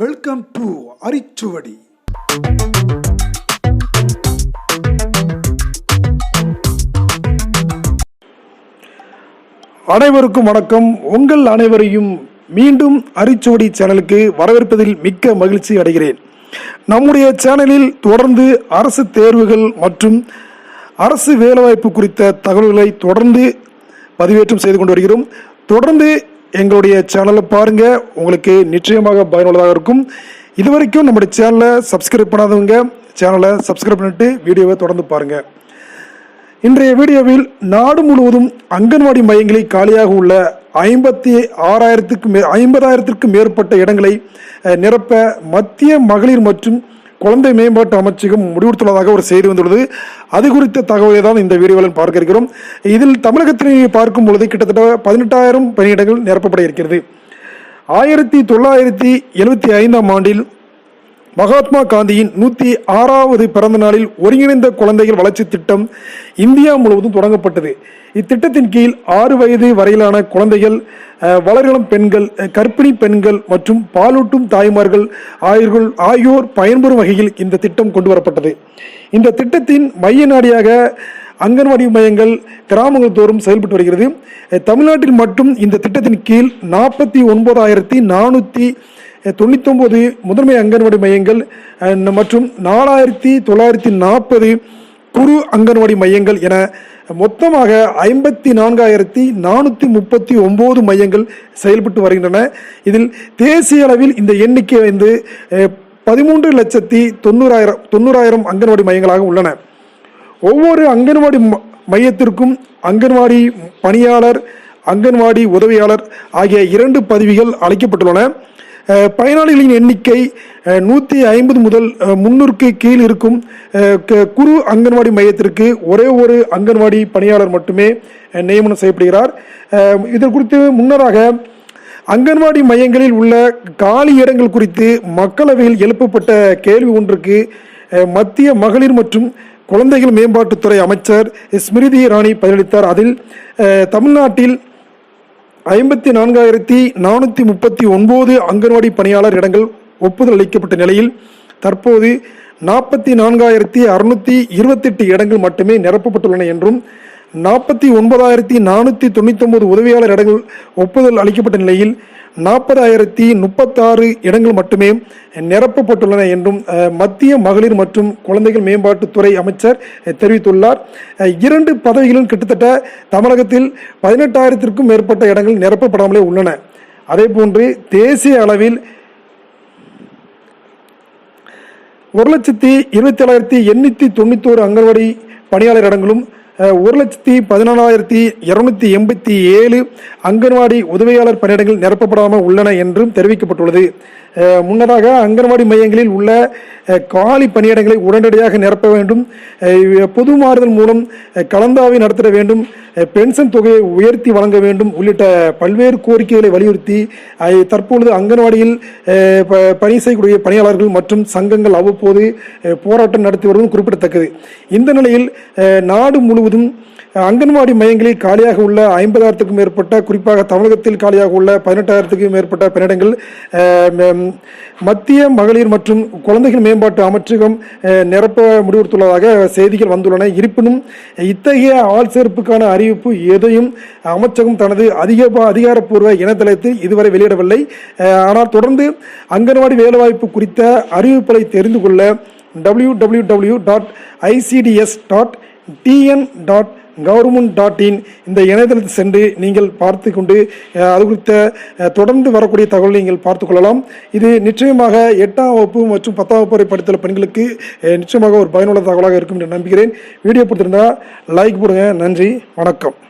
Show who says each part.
Speaker 1: welcome to அரிச்சுவடி அனைவருக்கும் வணக்கம் உங்கள் அனைவரையும் மீண்டும் அரிச்சுவடி சேனலுக்கு வரவேற்பதில் மிக்க மகிழ்ச்சி அடைகிறேன் நம்முடைய சேனலில் தொடர்ந்து அரசு தேர்வுகள் மற்றும் அரசு வேலைவாய்ப்பு குறித்த தகவல்களை தொடர்ந்து பதிவேற்றம் செய்து கொண்டு வருகிறோம் தொடர்ந்து எங்களுடைய சேனலை பாருங்கள் உங்களுக்கு நிச்சயமாக பயனுள்ளதாக இருக்கும் இது வரைக்கும் நம்முடைய சேனலை சப்ஸ்கிரைப் பண்ணாதவங்க சேனலை சப்ஸ்கிரைப் பண்ணிட்டு வீடியோவை தொடர்ந்து பாருங்கள் இன்றைய வீடியோவில் நாடு முழுவதும் அங்கன்வாடி மையங்களில் காலியாக உள்ள ஐம்பத்தி ஆறாயிரத்துக்கு மே ஐம்பதாயிரத்திற்கும் மேற்பட்ட இடங்களை நிரப்ப மத்திய மகளிர் மற்றும் குழந்தை மேம்பாட்டு அமைச்சகம் முடிவுறுத்துள்ளதாக ஒரு செய்தி வந்துள்ளது அது குறித்த தகவலை தான் இந்த வீடியோவில் பார்க்க இருக்கிறோம் இதில் தமிழகத்தினை பார்க்கும் பொழுது கிட்டத்தட்ட பதினெட்டாயிரம் பணியிடங்கள் நிரப்பப்பட இருக்கிறது ஆயிரத்தி தொள்ளாயிரத்தி எழுபத்தி ஐந்தாம் ஆண்டில் மகாத்மா காந்தியின் நூற்றி ஆறாவது பிறந்த நாளில் ஒருங்கிணைந்த குழந்தைகள் வளர்ச்சி திட்டம் இந்தியா முழுவதும் தொடங்கப்பட்டது இத்திட்டத்தின் கீழ் ஆறு வயது வரையிலான குழந்தைகள் வளர்களும் பெண்கள் கர்ப்பிணி பெண்கள் மற்றும் பாலூட்டும் தாய்மார்கள் ஆகியோர் ஆகியோர் பயன்பெறும் வகையில் இந்த திட்டம் கொண்டு வரப்பட்டது இந்த திட்டத்தின் மைய நாடியாக அங்கன்வாடி மையங்கள் கிராமங்கள் தோறும் செயல்பட்டு வருகிறது தமிழ்நாட்டில் மட்டும் இந்த திட்டத்தின் கீழ் நாற்பத்தி ஒன்பதாயிரத்தி நானூற்றி தொண்ணூத்தொம்பது முதன்மை அங்கன்வாடி மையங்கள் மற்றும் நாலாயிரத்தி தொள்ளாயிரத்தி நாற்பது குறு அங்கன்வாடி மையங்கள் என மொத்தமாக ஐம்பத்தி நான்காயிரத்தி நானூற்றி முப்பத்தி ஒம்பது மையங்கள் செயல்பட்டு வருகின்றன இதில் தேசிய அளவில் இந்த எண்ணிக்கை வந்து பதிமூன்று லட்சத்தி தொண்ணூறாயிரம் தொண்ணூறாயிரம் அங்கன்வாடி மையங்களாக உள்ளன ஒவ்வொரு அங்கன்வாடி மையத்திற்கும் அங்கன்வாடி பணியாளர் அங்கன்வாடி உதவியாளர் ஆகிய இரண்டு பதவிகள் அளிக்கப்பட்டுள்ளன பயனாளிகளின் எண்ணிக்கை நூற்றி ஐம்பது முதல் முன்னூறுக்கு கீழ் இருக்கும் குறு அங்கன்வாடி மையத்திற்கு ஒரே ஒரு அங்கன்வாடி பணியாளர் மட்டுமே நியமனம் செய்யப்படுகிறார் இது குறித்து முன்னராக அங்கன்வாடி மையங்களில் உள்ள காலி இடங்கள் குறித்து மக்களவையில் எழுப்பப்பட்ட கேள்வி ஒன்றுக்கு மத்திய மகளிர் மற்றும் குழந்தைகள் மேம்பாட்டுத்துறை அமைச்சர் ஸ்மிருதி இராணி பதிலளித்தார் அதில் தமிழ்நாட்டில் ஐம்பத்தி நான்காயிரத்தி நானூற்றி முப்பத்தி ஒன்பது அங்கன்வாடி பணியாளர் இடங்கள் ஒப்புதல் அளிக்கப்பட்ட நிலையில் தற்போது நாற்பத்தி நான்காயிரத்தி அறுநூற்றி இருபத்தெட்டு இடங்கள் மட்டுமே நிரப்பப்பட்டுள்ளன என்றும் நாற்பத்தி ஒன்பதாயிரத்தி நானூற்றி தொண்ணூத்தொம்பது உதவியாளர் இடங்கள் ஒப்புதல் அளிக்கப்பட்ட நிலையில் நாற்பதாயிரத்தி முப்பத்தாறு இடங்கள் மட்டுமே நிரப்பப்பட்டுள்ளன என்றும் மத்திய மகளிர் மற்றும் குழந்தைகள் மேம்பாட்டுத்துறை அமைச்சர் தெரிவித்துள்ளார் இரண்டு பதவிகளும் கிட்டத்தட்ட தமிழகத்தில் பதினெட்டாயிரத்திற்கும் மேற்பட்ட இடங்கள் நிரப்பப்படாமலே உள்ளன அதேபோன்று தேசிய அளவில் ஒரு லட்சத்தி இருபத்தி ஏழாயிரத்தி எண்ணூற்றி தொண்ணூத்தோரு அங்கன்வாடி பணியாளர் இடங்களும் ஒரு லட்சத்தி பதினாலாயிரத்தி இரநூத்தி எண்பத்தி ஏழு அங்கன்வாடி உதவியாளர் பணியிடங்கள் நிரப்பப்படாமல் உள்ளன என்றும் தெரிவிக்கப்பட்டுள்ளது முன்னதாக அங்கன்வாடி மையங்களில் உள்ள காலி பணியிடங்களை உடனடியாக நிரப்ப வேண்டும் பொது மாறுதல் மூலம் கலந்தாவை நடத்திட வேண்டும் பென்ஷன் தொகையை உயர்த்தி வழங்க வேண்டும் உள்ளிட்ட பல்வேறு கோரிக்கைகளை வலியுறுத்தி தற்பொழுது அங்கன்வாடியில் பணி செய்யக்கூடிய பணியாளர்கள் மற்றும் சங்கங்கள் அவ்வப்போது போராட்டம் நடத்தி வருவதும் குறிப்பிடத்தக்கது இந்த நிலையில் நாடு முழுவதும் அங்கன்வாடி மையங்களில் காலியாக உள்ள ஐம்பதாயிரத்துக்கும் மேற்பட்ட குறிப்பாக தமிழகத்தில் காலியாக உள்ள பதினெட்டாயிரத்துக்கும் மேற்பட்ட பணியிடங்கள் மத்திய மகளிர் மற்றும் குழந்தைகள் மேம்பாட்டு அமைச்சகம் நிரப்ப முடிவெடுத்துள்ளதாக செய்திகள் வந்துள்ளன இருப்பினும் இத்தகைய ஆள் சேர்ப்புக்கான அறி அறிவிப்பு எதையும் அமைச்சகம் தனது அதிக அதிகாரப்பூர்வ இணையதளத்தில் இதுவரை வெளியிடவில்லை ஆனால் தொடர்ந்து அங்கன்வாடி வேலைவாய்ப்பு குறித்த அறிவிப்புகளை தெரிந்து கொள்ள W W W dot ICDS dot TN dot government dot in இந்த இணையதளத்தில் சென்று நீங்கள் பார்த்து கொண்டு அது குறித்த தொடர்ந்து வரக்கூடிய தகவலை நீங்கள் பார்த்துக்கொள்ளலாம் இது நிச்சயமாக எட்டாம் வகுப்பு மற்றும் பத்தாம் வகுப்பு வரை படித்துள்ள பெண்களுக்கு நிச்சயமாக ஒரு பயனுள்ள தகவலாக இருக்கும் என்று நம்புகிறேன் வீடியோ பிடித்திருந்தால் லைக் போடுங்க நன்றி வணக்கம்